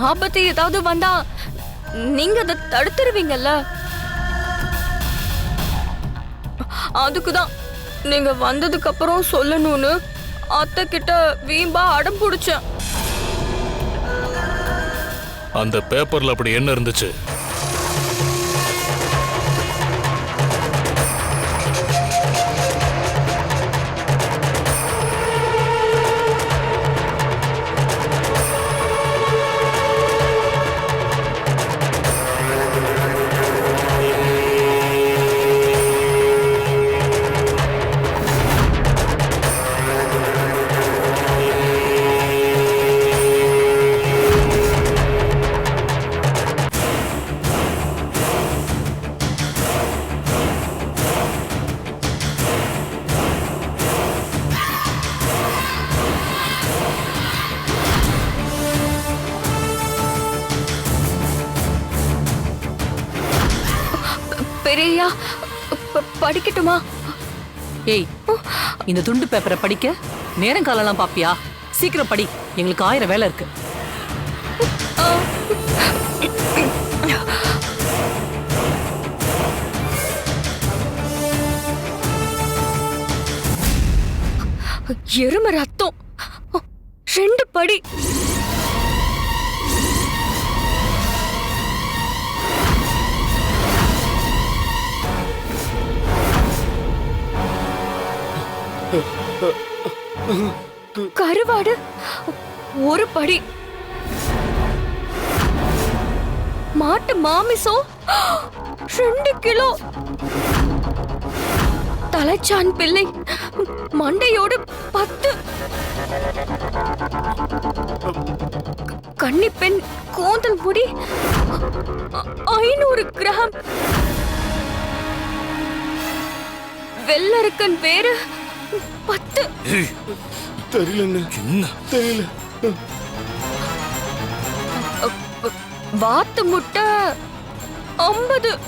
ஆபத்து ஏதாவது வந்தா நீங்க அதை தடுத்துருவீங்கல்ல? அதுக்குதான் நீங்க வந்ததுக்கு அப்புறம் சொல்லணும்னு அத்தை கிட்ட வீம்பா அடம் பிடிச்சேன். அந்த பேப்பர்ல அப்படி என்ன இருந்துச்சு? பெரியா படிக்கட்டுமா? ஏய் இந்த துண்டு பேப்பரை படிக்க? நேரம் காலம்லாம் பாப்பியா? சீக்கிரம் படி எங்களுக்கு ஆயிரம் வேலை இருக்கு. எரும ரத்தம். ரெண்டு படி. கருவாடு? ஒரு படி. மாட்டு மாமிசம் ரெண்டு கிலோ. தலைச்சான் பிள்ளை. மண்டையோடு பத்து. கன்னி பெண் கோந்தல் முடி. ஐநூறு கிராம். வெள்ளருக்கன் வேறு. பத்து. ஏய், தெரியலண்ணே. என்ன? தெரியல. வாத்து முட்டை ஐம்பது.